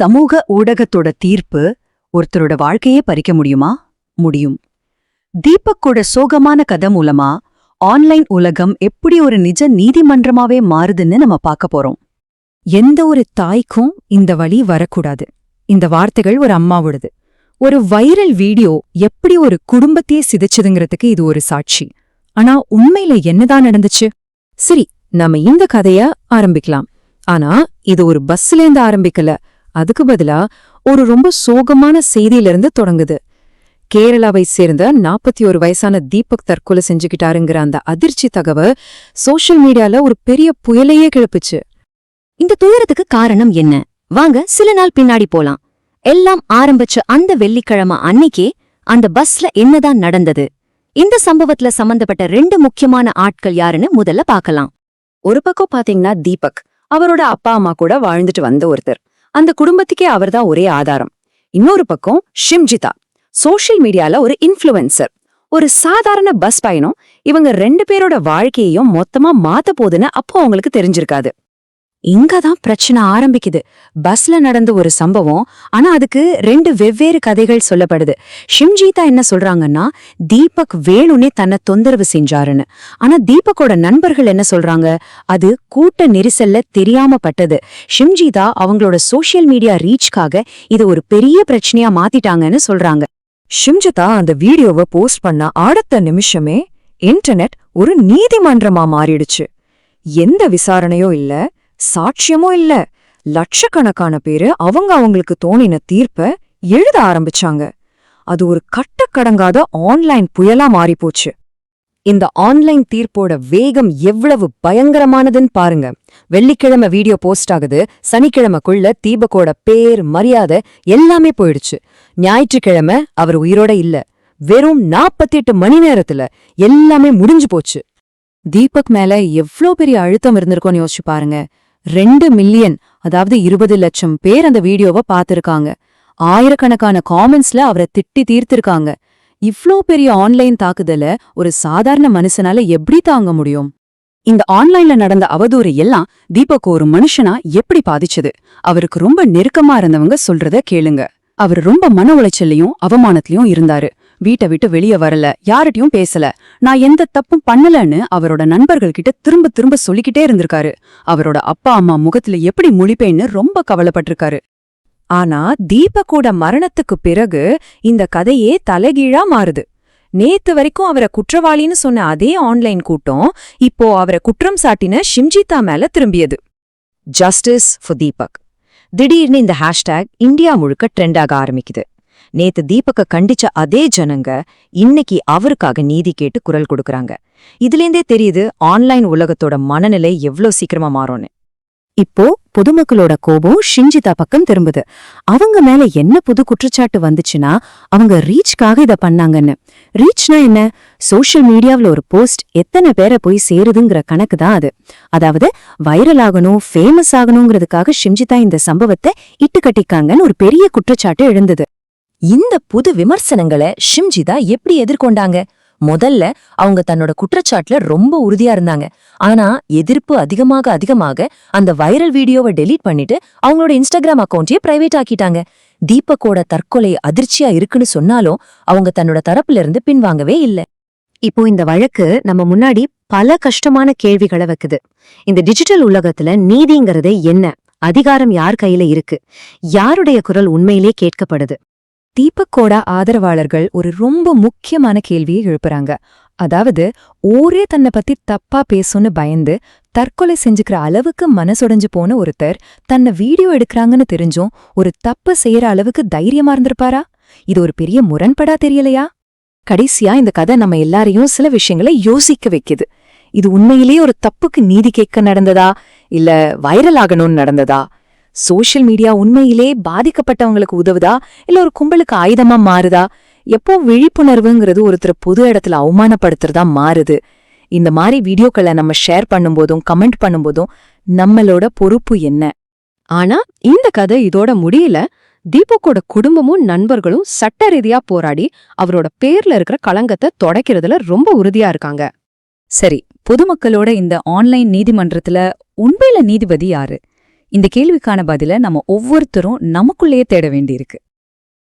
சமூக ஊடகத்தோட தீர்ப்பு ஒருத்தரோட வாழ்க்கையே பறிக்க முடியுமா? முடியும். தீபக்கோட சோகமான கதை மூலமா ஆன்லைன் உலகம் எப்படி ஒரு நிஜ நீதிமன்றமாவே மாறுதுன்னு நம்ம பார்க்க போறோம். எந்த ஒரு தாய்க்கும் இந்த வழி வரக்கூடாது. இந்த வார்த்தைகள் ஒரு அம்மாவோடது. ஒரு வைரல் வீடியோ எப்படி ஒரு குடும்பத்தையே சிதைச்சதுங்கிறதுக்கு இது ஒரு சாட்சி. ஆனா உண்மையில என்னதான் நடந்துச்சு? சரி நம்ம இந்த கதைய ஆரம்பிக்கலாம். ஆனா இது ஒரு பஸ்லேருந்து ஆரம்பிக்கல. அதுக்கு பதிலா ஒரு ரொம்ப சோகமான செய்தியிலிருந்து தொடங்குது. கேரளாவை சேர்ந்த நாற்பத்தி ஒரு வயசான தீபக் தற்கொலை செஞ்சுக்கிட்டாருங்கிற அந்த அதிர்ச்சி தகவ சோஷியல் மீடியால ஒரு பெரிய புயலையே கிளப்புச்சு. இந்த துயரத்துக்கு காரணம் என்ன? வாங்க சில நாள் பின்னாடி போலாம். எல்லாம் ஆரம்பிச்ச அந்த வெள்ளிக்கிழமை அன்னைக்கே அந்த பஸ்ல என்னதான் நடந்தது? இந்த சம்பவத்துல சம்பந்தப்பட்ட ரெண்டு முக்கியமான ஆட்கள் யாருன்னு முதல்ல பார்க்கலாம். ஒரு பக்கம் பாத்தீங்கன்னா தீபக் அவரோட அப்பா அம்மா கூட வாழ்ந்துட்டு வந்த ஒருத்தர். அந்த குடும்பத்துக்கே அவர்தான் ஒரே ஆதாரம். இன்னொரு பக்கம் ஷிம்ஜிதா. சோஷியல் மீடியால ஒரு இன்ஃப்ளூயன்சர் ஒரு சாதாரண பஸ் பயணம். இவங்க ரெண்டு பேரோட வாழ்க்கையையும் மொத்தமா மாத்த போகுதுன்னு அப்போ அவங்களுக்கு தெரிஞ்சிருக்காது. இங்கதான் பிரச்சனை ஆரம்பிக்குது. பஸ்ல நடந்த ஒரு சம்பவம் ஆனா அதுக்கு ரெண்டு வெவ்வேறு கதைகள் சொல்லப்படுது. ஷிம்ஜீதா என்ன சொல்றாங்கன்னா தீபக் வேணும்னே தன்னை தொந்தரவு செஞ்சாருன்னு. ஆனா தீபக்கோட நண்பர்கள் என்ன சொல்றாங்க அது கூட்ட நெரிசல்ல தெரியாம பட்டது. ஷிம்ஜீதா அவங்களோட சோஷியல் மீடியா ரீச்காக இது ஒரு பெரிய பிரச்சனையா மாத்திட்டாங்கன்னு சொல்றாங்க. ஷிம்ஜிதா அந்த வீடியோவை போஸ்ட் பண்ண அடுத்த நிமிஷமே இன்டர்நெட் ஒரு நீதிமன்றமா மாறிடுச்சு. எந்த விசாரணையோ இல்ல சாட்சியமும் இல்ல. லட்சக்கணக்கான பேரு அவங்க அவங்களுக்கு தோணின தீர்ப்ப எழுத ஆரம்பிச்சாங்க. அது ஒரு கட்டக்கடங்காத ஆன்லைன் புயலா மாறிப்போச்சு. இந்த ஆன்லைன் தீர்ப்போட வேகம் எவ்வளவு பயங்கரமானதுன்னு பாருங்க. வெள்ளிக்கிழமை வீடியோ போஸ்ட் ஆகுது. சனிக்கிழமைக்குள்ள தீபக்கோட பேர் மரியாதை எல்லாமே போயிடுச்சு. ஞாயிற்றுக்கிழமை அவர் உயிரோட இல்ல. வெறும் 48 மணி நேரத்துல எல்லாமே முடிஞ்சு போச்சு. தீபக் மேல எவ்ளோ பெரிய அழுத்தம் இருந்திருக்கும்னு யோசிச்சு பாருங்க. ரெண்டு மில்லியன் அதாவது இருபது லட்சம் பேர் அந்த வீடியோவை பார்த்திருக்காங்க. ஆயிரக்கணக்கான காமெண்ட்ஸ்ல அவரை திட்டி தீர்த்திருக்காங்க. இவ்ளோ பெரிய ஆன்லைன் தாக்குதல ஒரு சாதாரண மனுஷனால எப்படி தாங்க முடியும்? இந்த ஆன்லைன்ல நடந்த அவதூறு எல்லாம் தீபக் ஒரு மனுஷனா எப்படி பாதிச்சது? அவருக்கு ரொம்ப நெருக்கமா இருந்தவங்க சொல்றத கேளுங்க. அவர் ரொம்ப மன உளைச்சல்லையும் அவமானத்திலயும் இருந்தாரு. வீட்டை விட்டு வெளிய வரல யார்கிட்டயும் பேசல. நான் எந்த தப்பும் பண்ணலன்னு அவரோட நண்பர்கள் கிட்ட திரும்ப திரும்ப சொல்லிக்கிட்டே இருந்திருக்காரு. அவரோட அப்பா அம்மா முகத்துல எப்படி முழிப்பேன்னு ரொம்ப கவலைப்பட்டிருக்காரு. ஆனா தீபக்கோட மரணத்துக்கு பிறகு இந்த கதையே தலைகீழா மாறுது. நேத்து வரைக்கும் அவரை குற்றவாளின்னு சொன்ன அதே ஆன்லைன் கூட்டம் இப்போ அவரை குற்றம் சாட்டின ஷிம்ஜிதா மேல திரும்பியது. ஜஸ்டிஸ் ஃபார் தீபக் திடீர்னு இந்த ஹேஷ்டேக் இந்தியா முழுக்க ட்ரெண்ட் ஆக ஆரம்பிக்குது. நேத்து தீபக்க கண்டிச்ச அதே ஜனங்க இன்னைக்கு அவருக்காக நீதி கேட்டு குரல் கொடுக்கறாங்க. இதுலேருந்தே தெரியுது ஆன்லைன் உலகத்தோட மனநிலை எவ்ளோ சீக்கிரமா மாறும்னு. இப்போ பொதுமக்களோட கோபம் ஷிஞ்சிதா பக்கம் திரும்புது. அவங்க மேல என்ன புது குற்றச்சாட்டு வந்துச்சுன்னா அவங்க ரீச்காக இத பண்ணாங்கன்னு. ரீச்னா என்ன? சோஷியல் மீடியாவுல ஒரு போஸ்ட் எத்தனை பேரை போய் சேருதுங்கிற கணக்கு தான் அது. அதாவது வைரல் ஆகணும் ஃபேமஸ் ஆகணுங்கிறதுக்காக ஷிம்ஜிதா இந்த சம்பவத்தை இட்டு கட்டிக்காங்கன்னு ஒரு பெரிய குற்றச்சாட்டு எழுந்தது. இந்த புது விமர்சனங்களை ஷிம்ஜிதா எப்படி எதிர்கொண்டாங்க? முதல்ல அவங்க தன்னோட குற்றச்சாட்டுல ரொம்ப உறுதியா இருந்தாங்க. ஆனா எதிர்ப்பு அதிகமாக அதிகமாக அந்த வைரல் வீடியோவை டெலீட் பண்ணிட்டு அவங்களோட இன்ஸ்டாகிராம் அக்கௌண்ட்டையே பிரைவேட் ஆக்கிட்டாங்க. தீபக்கோட தற்கொலை அதிர்ச்சியா இருக்குன்னு சொன்னாலும் அவங்க தன்னோட தரப்புல இருந்து பின்வாங்கவே இல்ல. இப்போ இந்த வழக்கு நம்ம முன்னாடி பல கஷ்டமான கேள்விகளை வைக்குது. இந்த டிஜிட்டல் உலகத்துல நீதிங்கிறது என்ன? அதிகாரம் யார் கையில இருக்கு? யாருடைய குரல் உண்மையிலே கேட்கப்படுது? தீபக்கோட ஆதரவாளர்கள் ஒரு ரொம்ப முக்கியமான கேள்வியை எழுப்புறாங்க. அதாவது ஊரே தன்னை பத்தி தப்பா பேசும்னு பயந்து தற்கொலை செஞ்சுக்கிற அளவுக்கு மனசுடைஞ்சு போன ஒருத்தர் தன்னை வீடியோ எடுக்கறாங்கன்னு தெரிஞ்சும் ஒரு தப்பு செய்யற அளவுக்கு தைரியமா இருந்திருப்பாரா? இது ஒரு பெரிய முரண்படா தெரியலையா? கடைசியா இந்த கதை நம்ம எல்லாரையும் சில விஷயங்களை யோசிக்க வைக்குது. இது உண்மையிலேயே ஒரு தப்புக்கு நீதி கேட்க நடந்ததா? இல்ல வைரல் ஆகணும்னு நடந்ததா? சோஷியல் மீடியா உண்மையிலே பாதிக்கப்பட்டவங்களுக்கு உதவுதா? இல்ல ஒரு கும்பலுக்கு ஆயுதமா மாறுதா? எப்போ விழிப்புணர்வுங்கிறது ஒருத்தர் பொது இடத்துல அவமானப்படுத்துறதா மாறுது? இந்த மாதிரி வீடியோக்களை நம்ம ஷேர் பண்ணும்போதும் கமெண்ட் பண்ணும்போதும் நம்மளோட பொறுப்பு என்ன? ஆனா இந்த கதை இதோட முடியல. தீபக்கோட குடும்பமும் நண்பர்களும் சட்ட ரீதியா போராடி அவரோட பேர்ல இருக்கிற களங்கத்தை தொடக்கிறதுல ரொம்ப உறுதியா இருக்காங்க. சரி பொதுமக்களோட இந்த ஆன்லைன் நீதிமன்றத்துல உண்மையில நீதிபதி யாரு? இந்த கேள்விக்கான பதில நம்ம ஒவ்வொருத்தரும் நமக்குள்ளேயே தேட வேண்டியிருக்கு.